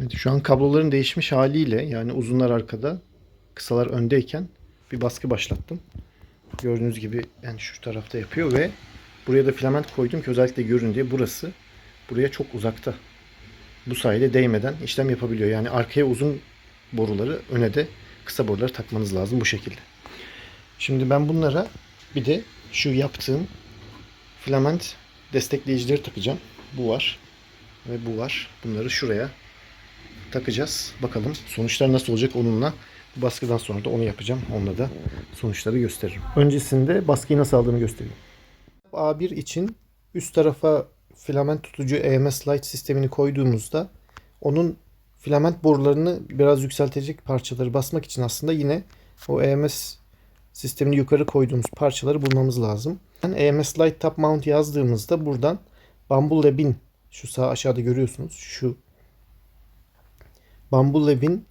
Evet, şu an kabloların değişmiş haliyle yani uzunlar arkada, kısalar öndeyken bir baskı başlattım. Gördüğünüz gibi yani şu tarafta yapıyor ve buraya da filament koydum ki özellikle görün diye burası buraya çok uzakta. Bu sayede değmeden işlem yapabiliyor. Yani arkaya uzun boruları öne de kısa boruları takmanız lazım bu şekilde. Şimdi ben bunlara bir de şu yaptığım filament destekleyicileri takacağım. Bu var ve bu var. Bunları şuraya takacağız. Bakalım sonuçlar nasıl olacak onunla. Bu baskıdan sonra da onu yapacağım. Onunla da sonuçları gösteririm. Öncesinde baskıyı nasıl aldığımı göstereyim. A1 için üst tarafa filament tutucu EMS light sistemini koyduğumuzda onun filament borularını biraz yükseltecek parçaları basmak için aslında yine o EMS sistemini yukarı koyduğumuz parçaları bulmamız lazım. Yani EMS Light Top Mount yazdığımızda buradan Bamboo Lab'in şu sağ aşağıda görüyorsunuz şu Bamboo Lab'in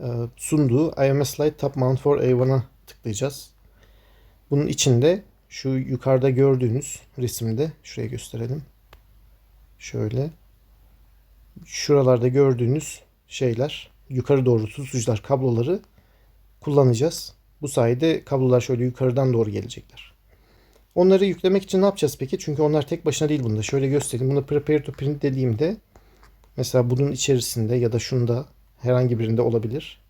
e, sunduğu IMS Light Top Mount for A1'a tıklayacağız. Bunun içinde şu yukarıda gördüğünüz resimde şuraya gösterelim. Şöyle şuralarda gördüğünüz şeyler yukarı doğru tutucular kabloları kullanacağız. Bu sayede kablolar şöyle yukarıdan doğru gelecekler. Onları yüklemek için ne yapacağız peki? Çünkü onlar tek başına değil bunda. Şöyle göstereyim. Bunu prepare to print dediğimde mesela bunun içerisinde ya da şunda herhangi birinde olabilir.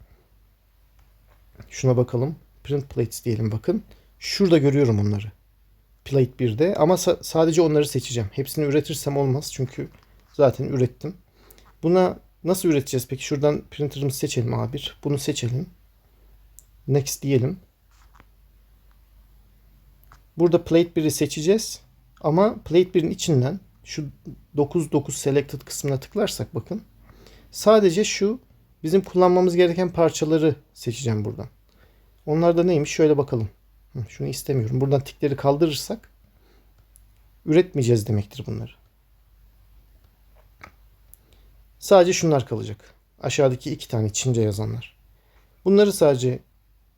Şuna bakalım. Print plates diyelim bakın. Şurada görüyorum onları. Plate 1'de ama sa- sadece onları seçeceğim. Hepsini üretirsem olmaz çünkü zaten ürettim. Buna nasıl üreteceğiz peki? Şuradan printer'ımızı seçelim A1. Bunu seçelim. Next diyelim. Burada plate 1'i seçeceğiz. Ama plate 1'in içinden şu 99 selected kısmına tıklarsak bakın. Sadece şu bizim kullanmamız gereken parçaları seçeceğim buradan. Onlar da neymiş? Şöyle bakalım. Şunu istemiyorum. Buradan tikleri kaldırırsak üretmeyeceğiz demektir bunları. Sadece şunlar kalacak. Aşağıdaki iki tane Çince yazanlar. Bunları sadece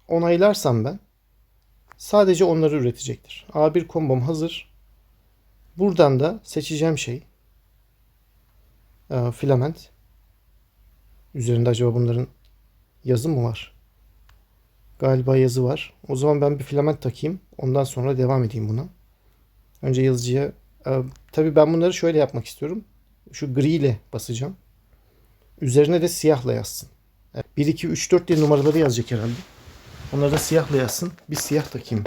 onaylarsam ben sadece onları üretecektir. A1 kombom hazır. Buradan da seçeceğim şey e, filament. Üzerinde acaba bunların yazı mı var? Galiba yazı var. O zaman ben bir filament takayım. Ondan sonra devam edeyim buna. Önce yazıcıya e, tabii ben bunları şöyle yapmak istiyorum. Şu gri ile basacağım. Üzerine de siyahla yazsın. 1, 2, 3, 4 diye numaraları yazacak herhalde. Onları da siyahla yazsın. Bir siyah takayım.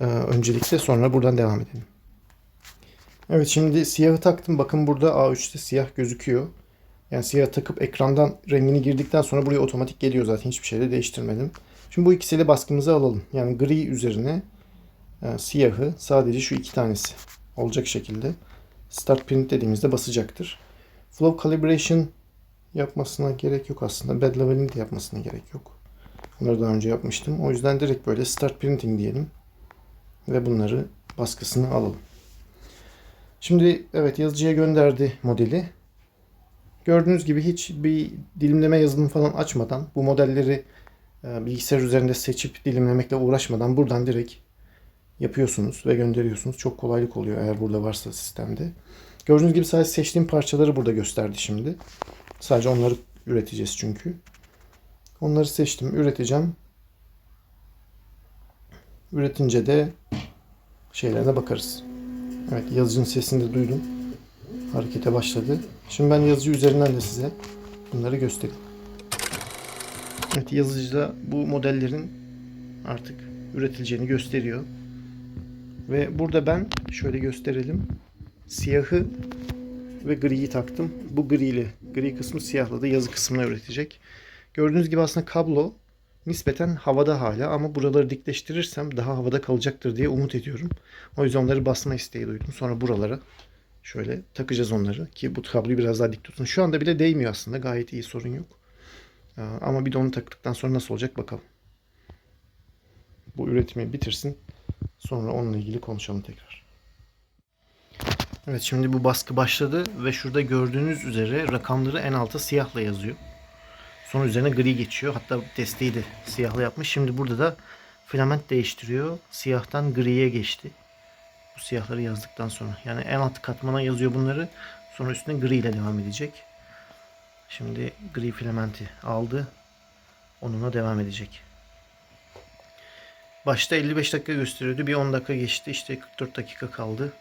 Ee, öncelikle sonra buradan devam edelim. Evet şimdi siyahı taktım. Bakın burada A3'te siyah gözüküyor. Yani siyah takıp ekrandan rengini girdikten sonra buraya otomatik geliyor zaten. Hiçbir şey de değiştirmedim. Şimdi bu ikisiyle baskımızı alalım. Yani gri üzerine e, siyahı sadece şu iki tanesi olacak şekilde start print dediğimizde basacaktır. Flow calibration yapmasına gerek yok aslında. Bed leveling de yapmasına gerek yok. Bunları daha önce yapmıştım. O yüzden direkt böyle start printing diyelim. Ve bunları baskısını alalım. Şimdi evet yazıcıya gönderdi modeli. Gördüğünüz gibi hiç bir dilimleme yazılımı falan açmadan bu modelleri e, bilgisayar üzerinde seçip dilimlemekle uğraşmadan buradan direkt yapıyorsunuz ve gönderiyorsunuz. Çok kolaylık oluyor eğer burada varsa sistemde. Gördüğünüz gibi sadece seçtiğim parçaları burada gösterdi şimdi. Sadece onları üreteceğiz çünkü. Onları seçtim. Üreteceğim. Üretince de şeylerine bakarız. Evet yazıcının sesini de duydum. Harekete başladı. Şimdi ben yazıcı üzerinden de size bunları göstereyim. Evet yazıcıda bu modellerin artık üretileceğini gösteriyor. Ve burada ben şöyle gösterelim. Siyahı ve griyi taktım. Bu gri ile gri kısmı siyahladı. Yazı kısmına üretecek. Gördüğünüz gibi aslında kablo nispeten havada hala ama buraları dikleştirirsem daha havada kalacaktır diye umut ediyorum. O yüzden onları basma isteği duydum. Sonra buralara şöyle takacağız onları ki bu kabloyu biraz daha dik tutun. Şu anda bile değmiyor aslında. Gayet iyi sorun yok. Aa, Ama bir de onu taktıktan sonra nasıl olacak bakalım. Bu üretimi bitirsin. Sonra onunla ilgili konuşalım tekrar. Evet şimdi bu baskı başladı ve şurada gördüğünüz üzere rakamları en alta siyahla yazıyor. Sonra üzerine gri geçiyor. Hatta desteği de siyahla yapmış. Şimdi burada da filament değiştiriyor. Siyahtan griye geçti. Bu siyahları yazdıktan sonra. Yani en alt katmana yazıyor bunları. Sonra üstüne gri ile devam edecek. Şimdi gri filamenti aldı. Onunla devam edecek. Başta 55 dakika gösteriyordu. Bir 10 dakika geçti. İşte 44 dakika kaldı.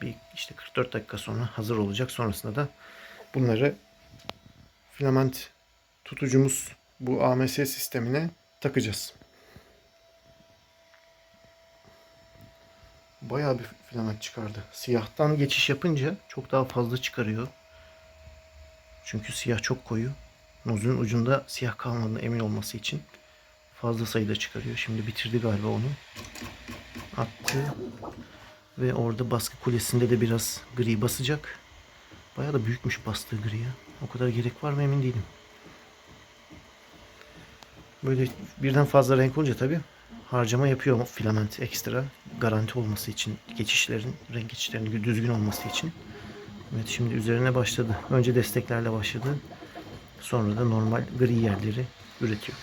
Bir işte 44 dakika sonra hazır olacak. Sonrasında da bunları filament tutucumuz bu AMS sistemine takacağız. Bayağı bir filament çıkardı. Siyahtan geçiş yapınca çok daha fazla çıkarıyor. Çünkü siyah çok koyu. Nozun ucunda siyah kalmadığına emin olması için fazla sayıda çıkarıyor. Şimdi bitirdi galiba onu. Attı. Ve orada baskı kulesinde de biraz gri basacak. Bayağı da büyükmüş bastığı gri ya. O kadar gerek var mı emin değilim. Böyle birden fazla renk olunca tabii harcama yapıyor filament ekstra. Garanti olması için geçişlerin, renk geçişlerinin düzgün olması için. Evet şimdi üzerine başladı. Önce desteklerle başladı. Sonra da normal gri yerleri üretiyor.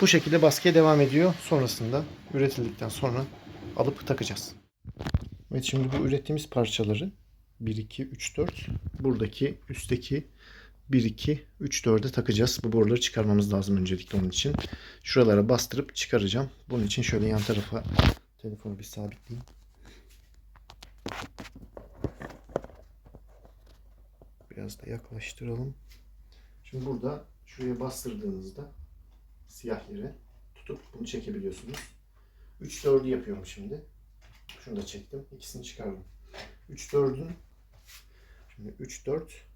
Bu şekilde baskıya devam ediyor. Sonrasında üretildikten sonra alıp takacağız. Evet şimdi bu ürettiğimiz parçaları 1, 2, 3, 4 buradaki üstteki 1, 2, 3, 4'e takacağız. Bu boruları çıkarmamız lazım öncelikle onun için. Şuralara bastırıp çıkaracağım. Bunun için şöyle yan tarafa telefonu bir sabitleyeyim. Biraz da yaklaştıralım. Şimdi burada şuraya bastırdığınızda siyah yere tutup bunu çekebiliyorsunuz. 3 4'ü yapıyorum şimdi. Şunu da çektim. İkisini çıkardım. 3 4'ün şimdi 3 4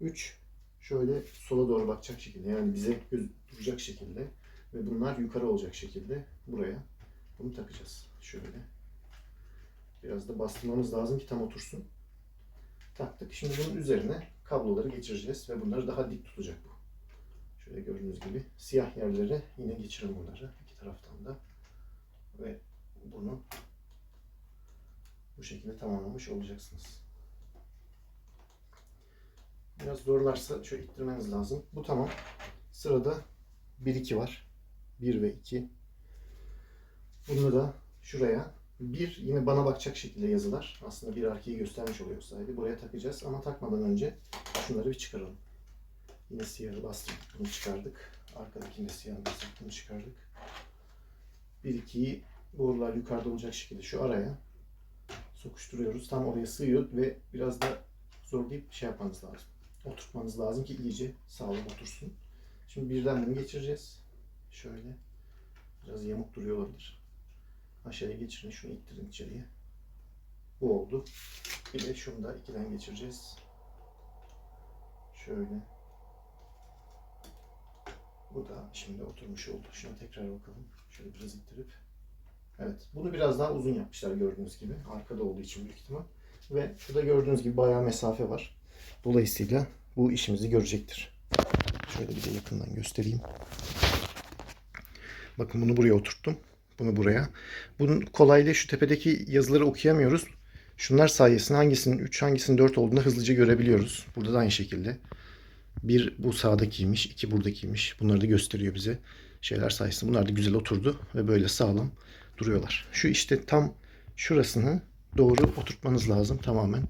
3 şöyle sola doğru bakacak şekilde yani bize göz duracak şekilde ve bunlar yukarı olacak şekilde buraya bunu takacağız. Şöyle. Biraz da bastırmamız lazım ki tam otursun. Taktık. Şimdi bunun üzerine kabloları geçireceğiz ve bunları daha dik tutacak bu. Şöyle gördüğünüz gibi siyah yerlere yine geçirin bunları iki taraftan da ve bunu bu şekilde tamamlamış olacaksınız. Biraz zorlarsa şöyle ittirmeniz lazım. Bu tamam. Sırada 1-2 var. 1 ve 2. Bunu da şuraya bir yine bana bakacak şekilde yazılar. Aslında bir erkeği göstermiş oluyor sahibi. Buraya takacağız ama takmadan önce şunları bir çıkaralım. Yine siyahı bastırdık. Bunu çıkardık. Arkadakini de siyahı bastırdık. Bunu çıkardık. 1-2'yi borular yukarıda olacak şekilde şu araya sokuşturuyoruz. Tam oraya sığıyor ve biraz da zorlayıp şey yapmanız lazım. Oturtmanız lazım ki iyice sağlam otursun. Şimdi birden bunu geçireceğiz. Şöyle. Biraz yamuk duruyor olabilir. Aşağıya geçirin. Şunu ittirin içeriye. Bu oldu. Bir de şunu da ikiden geçireceğiz. Şöyle. Bu da şimdi oturmuş oldu. Şuna tekrar bakalım. Şöyle biraz ittirip. Evet. Bunu biraz daha uzun yapmışlar gördüğünüz gibi. Arkada olduğu için büyük ihtimal. Ve şurada gördüğünüz gibi bayağı mesafe var. Dolayısıyla bu işimizi görecektir. Şöyle bir de yakından göstereyim. Bakın bunu buraya oturttum. Bunu buraya. Bunun kolaylığı şu tepedeki yazıları okuyamıyoruz. Şunlar sayesinde hangisinin 3 hangisinin 4 olduğunu hızlıca görebiliyoruz. Burada da aynı şekilde. Bir bu sağdakiymiş, iki buradakiymiş. Bunları da gösteriyor bize. Şeyler sayesinde bunlar da güzel oturdu ve böyle sağlam duruyorlar. Şu işte tam şurasını doğru oturtmanız lazım tamamen.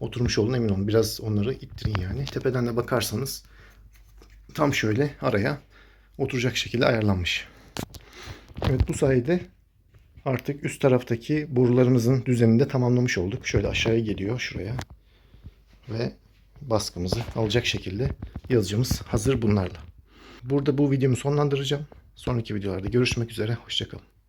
Oturmuş olun emin olun. Biraz onları ittirin yani. Tepeden de bakarsanız tam şöyle araya oturacak şekilde ayarlanmış. Evet bu sayede artık üst taraftaki borularımızın düzenini de tamamlamış olduk. Şöyle aşağıya geliyor şuraya. Ve baskımızı alacak şekilde yazıcımız hazır bunlarla. Burada bu videomu sonlandıracağım. Sonraki videolarda görüşmek üzere. Hoşçakalın.